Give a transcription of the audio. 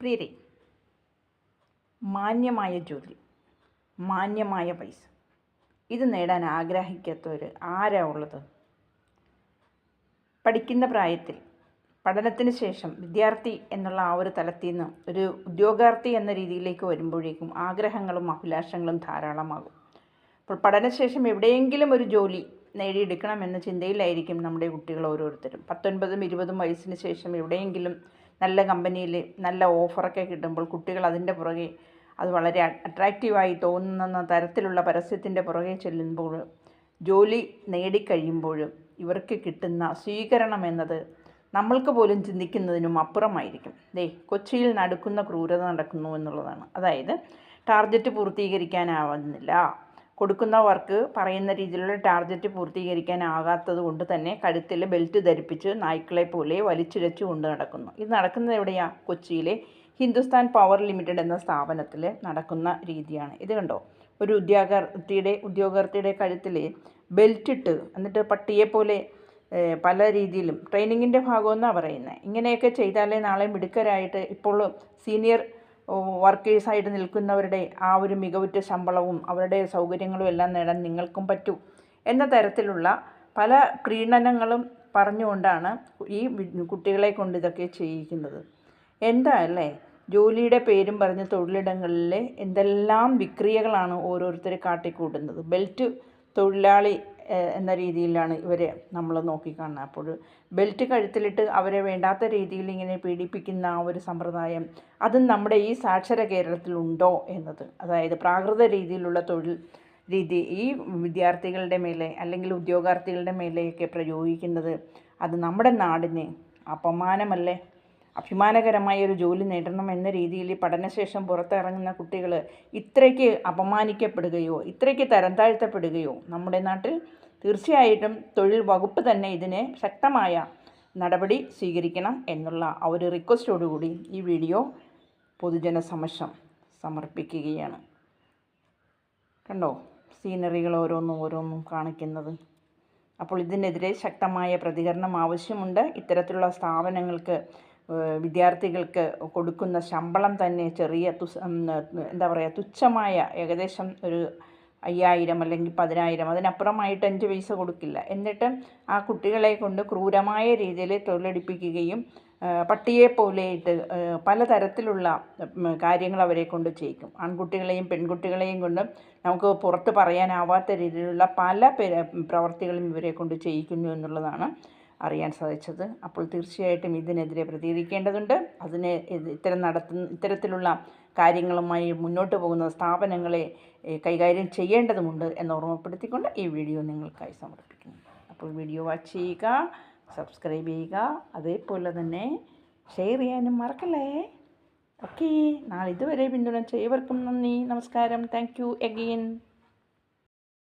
പ്രിയരെ മാന്യമായ ജോലി. മാന്യമായ പൈസ. ഇത് നേടാൻ ആഗ്രഹിക്കാത്തവർ ആരാ ഉള്ളത്? പഠിക്കുന്ന പ്രായത്തിൽ പഠനത്തിന് ശേഷം വിദ്യാർത്ഥി എന്നുള്ള ആ ഒരു തലത്തിൽ നിന്ന് ഒരു ഉദ്യോഗാർത്ഥി എന്ന രീതിയിലേക്ക് വരുമ്പോഴേക്കും ആഗ്രഹങ്ങളും അഭിലാഷങ്ങളും ധാരാളമാകും. അപ്പോൾ പഠനശേഷം എവിടെയെങ്കിലും ഒരു ജോലി നേടിയെടുക്കണം എന്ന ചിന്തയിലായിരിക്കും നമ്മുടെ കുട്ടികൾ ഓരോരുത്തരും. പത്തൊൻപതും ഇരുപതും വയസ്സിന് ശേഷം എവിടെയെങ്കിലും നല്ല കമ്പനിയിൽ നല്ല ഓഫറൊക്കെ കിട്ടുമ്പോൾ കുട്ടികൾ അതിന്റെ പുറകെ അത് വളരെ അട്രാക്റ്റീവായി തോന്നുന്ന തരത്തിലുള്ള പരസ്യത്തിന്റെ പുറകെ ചെല്ലുമ്പോൾ ജോലി നേടിക്കഴിയുമ്പോഴും ഇവർക്ക് കിട്ടുന്ന സ്വീകരണം എന്നത് നമ്മൾക്ക് പോലും ചിന്തിക്കുന്നതിനും അപ്പുറമായിരിക്കും. ദേ കൊച്ചിയിൽ നടക്കുന്ന ക്രൂരത നടക്കുന്നു എന്നുള്ളതാണ്. അതായത് ടാർഗറ്റ് പൂർത്തീകരിക്കാനാവുന്നില്ല. കൊടുക്കുന്ന വർക്ക് പറയുന്ന രീതിയിലുള്ള ടാർഗറ്റ് പൂർത്തീകരിക്കാനാകാത്തത് കൊണ്ട് തന്നെ കഴുത്തിൽ ബെൽറ്റ് ധരിപ്പിച്ച് നായ്ക്കളെ പോലെ വലിച്ചിഴച്ചു കൊണ്ട് നടക്കുന്നു. ഇത് നടക്കുന്നത് എവിടെയാണ് കൊച്ചിയിലെ ഹിന്ദുസ്ഥാൻ പവർ ലിമിറ്റഡ് എന്ന സ്ഥാപനത്തിൽ നടക്കുന്ന രീതിയാണ്. ഇത് കണ്ടോ? ഒരു ഉദ്യോഗാർത്ഥിയുടെ ഉദ്യോഗാർത്ഥിയുടെ കഴുത്തിൽ ബെൽറ്റ് ഇട്ട് എന്നിട്ട് പട്ടിയെ പോലെ പല രീതിയിലും ട്രെയിനിങ്ങിന്റെ ഭാഗമെന്നാണ് പറയുന്നത് ഇങ്ങനെയൊക്കെ ചെയ്താലേ നാളെ മിടുക്കരായിട്ട് ഇപ്പോൾ സീനിയർ വർക്കേഴ്സായിട്ട് നിൽക്കുന്നവരുടെ ആ ഒരു മികവുറ്റ ശമ്പളവും അവരുടെ സൗകര്യങ്ങളും എല്ലാം നേടാൻ നിങ്ങൾക്കും പറ്റൂ എന്ന തരത്തിലുള്ള പല പ്രീണനങ്ങളും പറഞ്ഞുകൊണ്ടാണ് ഈ കുട്ടികളെ കൊണ്ട് ഇതൊക്കെ ചെയ്യിക്കുന്നത്. എന്താ അല്ലേ ജോലിയുടെ പേരും പറഞ്ഞ് തൊഴിലിടങ്ങളിൽ എന്തെല്ലാം വിക്രിയകളാണ് ഓരോരുത്തരെ കാട്ടിക്കൂട്ടുന്നത്? ബെൽറ്റ് തൊഴിലാളി എന്ന രീതിയിലാണ് ഇവരെ നമ്മൾ നോക്കിക്കാണുന്നത്. അപ്പോൾ ബെൽറ്റ് കഴുത്തിലിട്ട് അവരെ വേണ്ടാത്ത രീതിയിൽ ഇങ്ങനെ പീഡിപ്പിക്കുന്ന ആ ഒരു സമ്പ്രദായം അതും നമ്മുടെ ഈ സാക്ഷര കേരളത്തിലുണ്ടോ എന്നത് അതായത് പ്രാകൃത രീതിയിലുള്ള തൊഴിൽ രീതി ഈ വിദ്യാർത്ഥികളുടെ മേലെ അല്ലെങ്കിൽ ഉദ്യോഗാർത്ഥികളുടെ മേലെയൊക്കെ പ്രയോഗിക്കുന്നത് അത് നമ്മുടെ നാടിന് അപമാനമല്ലേ? അഭിമാനകരമായ ഒരു ജോലി നേടണം എന്ന രീതിയിൽ പഠനശേഷം പുറത്തിറങ്ങുന്ന കുട്ടികൾ ഇത്രയ്ക്ക് അപമാനിക്കപ്പെടുകയോ ഇത്രയ്ക്ക് തരം താഴ്ത്തപ്പെടുകയോ നമ്മുടെ നാട്ടിൽ തീർച്ചയായിട്ടും തൊഴിൽ വകുപ്പ് തന്നെ ഇതിനെ ശക്തമായ നടപടി സ്വീകരിക്കണം എന്നുള്ള ആ ഒരു റിക്വസ്റ്റോടുകൂടി ഈ വീഡിയോ പൊതുജന സമക്ഷം സമർപ്പിക്കുകയാണ്. കണ്ടോ? സീനറികൾ ഓരോന്നും ഓരോന്നും കാണിക്കുന്നത്. അപ്പോൾ ഇതിനെതിരെ ശക്തമായ പ്രതികരണം ആവശ്യമുണ്ട്. ഇത്തരത്തിലുള്ള സ്ഥാപനങ്ങൾക്ക് വിദ്യാർത്ഥികൾക്ക് കൊടുക്കുന്ന ശമ്പളം തന്നെ ചെറിയ എന്താ പറയുക തുച്ഛമായ ഏകദേശം ഒരു അയ്യായിരം അല്ലെങ്കിൽ പതിനായിരം അതിനപ്പുറമായിട്ട് അഞ്ച് പൈസ കൊടുക്കില്ല. എന്നിട്ട് ആ കുട്ടികളെ കൊണ്ട് ക്രൂരമായ രീതിയിൽ തൊഴിലെടുപ്പിക്കുകയും പട്ടിയെ പോലെയിട്ട് പലതരത്തിലുള്ള കാര്യങ്ങൾ അവരെ കൊണ്ട് ചെയ്യിക്കും. ആൺകുട്ടികളെയും പെൺകുട്ടികളെയും കൊണ്ട് നമുക്ക് പുറത്ത് പറയാനാവാത്ത രീതിയിലുള്ള പല പ്രവർത്തികളും ഇവരെ കൊണ്ട് ചെയ്യിക്കുന്നു എന്നുള്ളതാണ്. അറിയാൻ സാധിച്ചത്. അപ്പോൾ തീർച്ചയായിട്ടും ഇതിനെതിരെ പ്രതികരിക്കേണ്ടതുണ്ട്. അതിനെ ഇത് ഇത്തരം നടത്തുന്ന ഇത്തരത്തിലുള്ള കാര്യങ്ങളുമായി മുന്നോട്ട് പോകുന്ന സ്ഥാപനങ്ങളെ കൈകാര്യം ചെയ്യേണ്ടതുമുണ്ട് എന്ന് ഓർമ്മപ്പെടുത്തിക്കൊണ്ട് ഈ വീഡിയോ നിങ്ങൾക്കായി സമർപ്പിക്കുന്നു. അപ്പോൾ വീഡിയോ വാച്ച് ചെയ്യുക സബ്സ്ക്രൈബ് ചെയ്യുക അതേപോലെ തന്നെ ഷെയർ ചെയ്യാനും മറക്കല്ലേ? ഓക്കെ. നാളെ ഇതുവരെ പിന്തുണച്ച ഏവർക്കും നന്ദി. നമസ്കാരം. Thank you again.